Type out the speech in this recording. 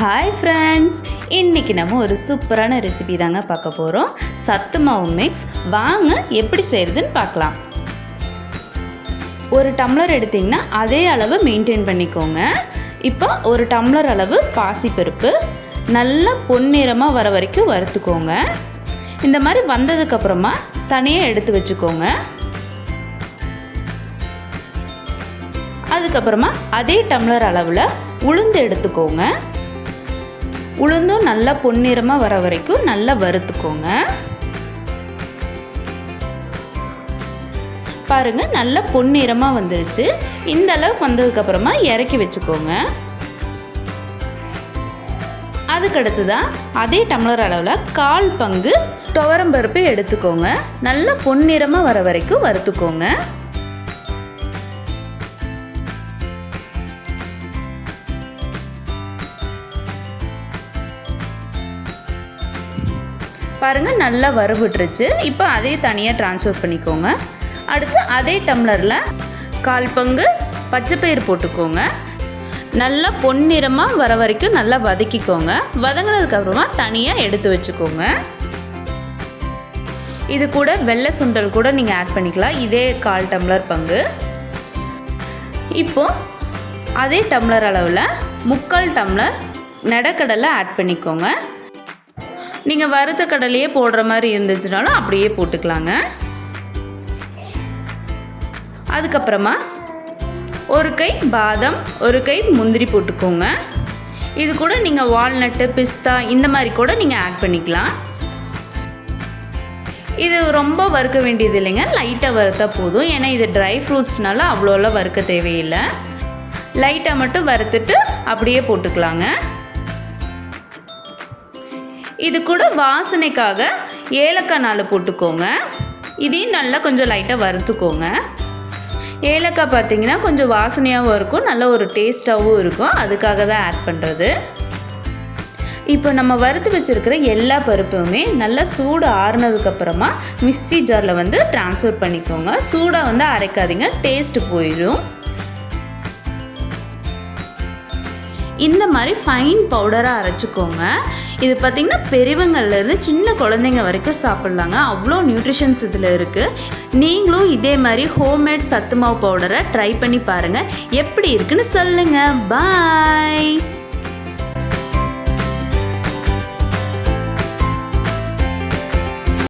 Hi friends இன்றைக்கி நம்ம ஒரு சூப்பரான ரெசிபி தாங்க பார்க்க போகிறோம் சத்து மாவு மிக்ஸ் வாங்க எப்படி செய்கிறதுன்னு பார்க்கலாம். ஒரு டம்ளர் எடுத்திங்கன்னா அதே அளவு மெயின்டைன் பண்ணிக்கோங்க. இப்போ ஒரு டம்ளர் அளவு பாசிப்பருப்பு. நல்லா பொன்னிறமாக வர வரைக்கும் வறுத்துக்கோங்க. இந்த மாதிரி வந்ததுக்கப்புறமா தனியாக எடுத்து வச்சுக்கோங்க. அதுக்கப்புறமா அதே டம்ளர் அளவில் உளுந்து எடுத்துக்கோங்க. உளுந்தும் நல்லா பொன்னிறமாக வர வரைக்கும் நல்லா வறுத்துக்கோங்க. பாருங்கள் நல்லா பொன்னிறமாக வந்துருச்சு. இந்த அளவுக்கு வந்ததுக்கப்புறமா இறக்கி வச்சுக்கோங்க. அதுக்கடுத்து தான் அதே டம்ளர் அளவில் கால் பங்கு துவரம்பருப்பு எடுத்துக்கோங்க. நல்லா பொன்னிறமாக வர வரைக்கும் வறுத்துக்கோங்க. பாருங்கள் நல்லா வறுபட்டுருச்சு. இப்போ அதே தனியாக ட்ரான்ஸ்ஃபர் பண்ணிக்கோங்க. அடுத்து அதே டம்ளரில் கால் பங்கு பச்சைப்பயிறு போட்டுக்கோங்க. நல்லா பொன்னிறமாக வர வரைக்கும் நல்லா வதக்கிக்கோங்க. வதங்கினதுக்கப்புறமா தனியாக எடுத்து வச்சுக்கோங்க. இது கூட வெள்ளை சுண்டல் கூட நீங்கள் ஆட் பண்ணிக்கலாம். இதே கால் டம்ளர் பங்கு. இப்போது அதே டம்ளர் அளவில் முக்கால் டம்ளர் நடக்கடலை ஆட் பண்ணிக்கோங்க. நீங்கள் வறுத்த கடலையே போடுற மாதிரி இருந்துச்சுனாலும் அப்படியே போட்டுக்கலாங்க. அதுக்கப்புறமா ஒரு கை பாதம் ஒரு கை முந்திரி போட்டுக்கோங்க. இது கூட நீங்கள் வால்நட்டு பிஸ்தா இந்த மாதிரி கூட நீங்கள் ஆட் பண்ணிக்கலாம். இது ரொம்ப வறுக்க வேண்டியது இல்லைங்க லைட்டாக வறுத்தா போதும். ஏன்னா இது ட்ரை ஃப்ரூட்ஸ்னால அவ்வளோலாம் வறுக்க தேவையில்லை. லைட்டாக மட்டும் வறுத்துட்டு அப்படியே போட்டுக்கலாங்க. இது கூட வாசனைக்காக ஏலக்காய் நாலு போட்டுக்கோங்க. இதையும் நல்லா கொஞ்சம் லைட்டாக வறுத்துக்கோங்க. ஏலக்காய் பார்த்தீங்கன்னா கொஞ்சம் வாசனையாகவும் இருக்கும் நல்ல ஒரு டேஸ்ட்டாகவும் இருக்கும். அதுக்காக தான் ஆட் பண்ணுறது இப்போ நம்ம வறுத்து வச்சுருக்கிற எல்லா பருப்புமே நல்லா சூடு ஆறுனதுக்கப்புறமா மிக்சி ஜாரில் வந்து ட்ரான்ஸ்ஃபர் பண்ணிக்கோங்க. சூடாக வந்து அரைக்காதீங்க டேஸ்ட்டு போயிடும். இந்த மாதிரி ஃபைன் பவுடராக அரைச்சிக்கோங்க. இது பார்த்திங்கன்னா பெரியவங்கள்லேருந்து சின்ன குழந்தைங்க வரைக்கும் சாப்பிட்லாங்க. அவ்வளோ நியூட்ரிஷன்ஸ் இதில் இருக்குது நீங்களும் இதே மாதிரி ஹோம்மேட் சத்து மாவு பவுடரை ட்ரை பண்ணி பாருங்கள் எப்படி இருக்குன்னு சொல்லுங்கள் பாய்